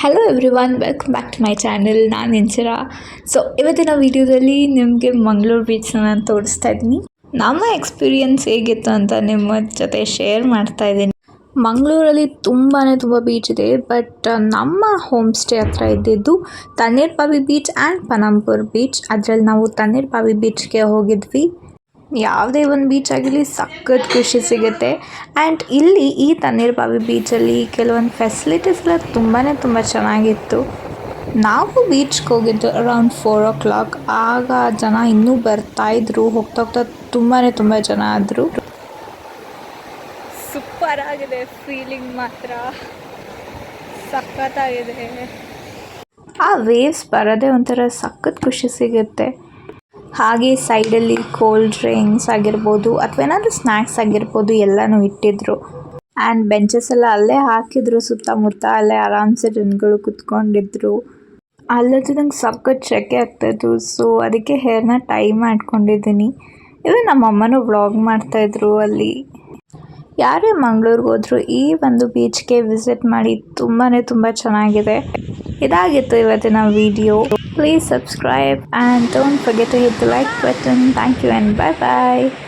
Hello everyone welcome back to my channel ನಾನು Inchira. So ಇವತ್ತಿನ ವಿಡಿಯೋದಲ್ಲಿ ನಿಮಗೆ ಮಂಗಳೂರು ಬೀಚ್ನ ನಾನು ತೋರಿಸ್ತಾ ಇದ್ದೀನಿ. ನಮ್ಮ ಎಕ್ಸ್ಪೀರಿಯನ್ಸ್ ಹೇಗಿತ್ತು ಅಂತ ನಿಮ್ಮ ಜೊತೆ ಶೇರ್ ಮಾಡ್ತಾ ಇದ್ದೀನಿ. ಮಂಗಳೂರಲ್ಲಿ ತುಂಬಾ ತುಂಬ ಬೀಚ್ ಇದೆ ಬಟ್ ನಮ್ಮ ಹೋಮ್ ಸ್ಟೇ ಹತ್ರ ಇದ್ದಿದ್ದು Tannirbhavi beach and Panambur beach ಅದರಲ್ಲಿ ನಾವು ತಣ್ಣೀರ್ಬಾವಿ ಬೀಚ್ಗೆ ಹೋಗಿದ್ವಿ. ಯಾವುದೇ ಒಂದು ಬೀಚ್ ಆಗಿರಲಿ ಸಖತ್ ಖುಷಿ ಸಿಗುತ್ತೆ. ಆ್ಯಂಡ್ ಇಲ್ಲಿ ಈ ತಣ್ಣೀರ್ಬಾವಿ ಬೀಚಲ್ಲಿ ಕೆಲವೊಂದು ಫೆಸಿಲಿಟೀಸ್ ಎಲ್ಲ ತುಂಬಾ ತುಂಬ ಚೆನ್ನಾಗಿತ್ತು. ನಾವು ಬೀಚ್ಗೆ ಹೋಗಿದ್ದು ಅರೌಂಡ್ ಫೋರ್ ಓ ಕ್ಲಾಕ್ ಆಗ ಜನ ಇನ್ನೂ ಬರ್ತಾಯಿದ್ರು ಹೋಗ್ತಾ ಹೋಗ್ತಾ ತುಂಬಾ ತುಂಬ ಜನ ಆದರು. ಸೂಪರ್ ಆಗಿದೆ ಫೀಲಿಂಗ್ ಮಾತ್ರ. ಸಖತ್ತಾಗಿದೆ. ಆ ವೇವ್ಸ್ ಬರೋದೇ ಒಂಥರ ಸಖತ್ ಖುಷಿ ಸಿಗುತ್ತೆ. ಹಾಗೆ ಸೈಡಲ್ಲಿ ಕೋಲ್ಡ್ ಡ್ರಿಂಕ್ಸ್ ಆಗಿರ್ಬೋದು ಅಥವಾ ಏನಾದರೂ ಸ್ನ್ಯಾಕ್ಸ್ ಆಗಿರ್ಬೋದು ಎಲ್ಲನೂ ಇಟ್ಟಿದ್ರು. ಆ್ಯಂಡ್ ಬೆಂಚಸ್ ಎಲ್ಲ ಅಲ್ಲೇ ಹಾಕಿದ್ರು, ಸುತ್ತಮುತ್ತ ಅಲ್ಲೇ ಆರಾಮ್ಸೆ ಜನಗಳು ಕುತ್ಕೊಂಡಿದ್ರು. ಅಲ್ಲದ್ದು ನಂಗೆ ಸಖತ್ ಶೆಕೆ ಆಗ್ತಾಯಿತ್ತು ಸೊ ಅದಕ್ಕೆ ಹೇರ್ನ ಟೈ ಮಾಡ್ಕೊಂಡಿದ್ದೀನಿ. ಇವೇ ನಮ್ಮ ಅಮ್ಮನೂ ವ್ಲಾಗ್ ಮಾಡ್ತಾಯಿದ್ರು ಅಲ್ಲಿ. ಯಾರೇ ಮಂಗ್ಳೂರಿಗೆ ಹೋದ್ರು ಈ ಒಂದು ಬೀಚ್ಗೆ ವಿಸಿಟ್ ಮಾಡಿ ತುಂಬಾ ತುಂಬ ಚೆನ್ನಾಗಿದೆ. ಇದಾಗಿತ್ತು ಇವತ್ತಿನ video please subscribe. And don't forget to hit the like button. Thank you and bye bye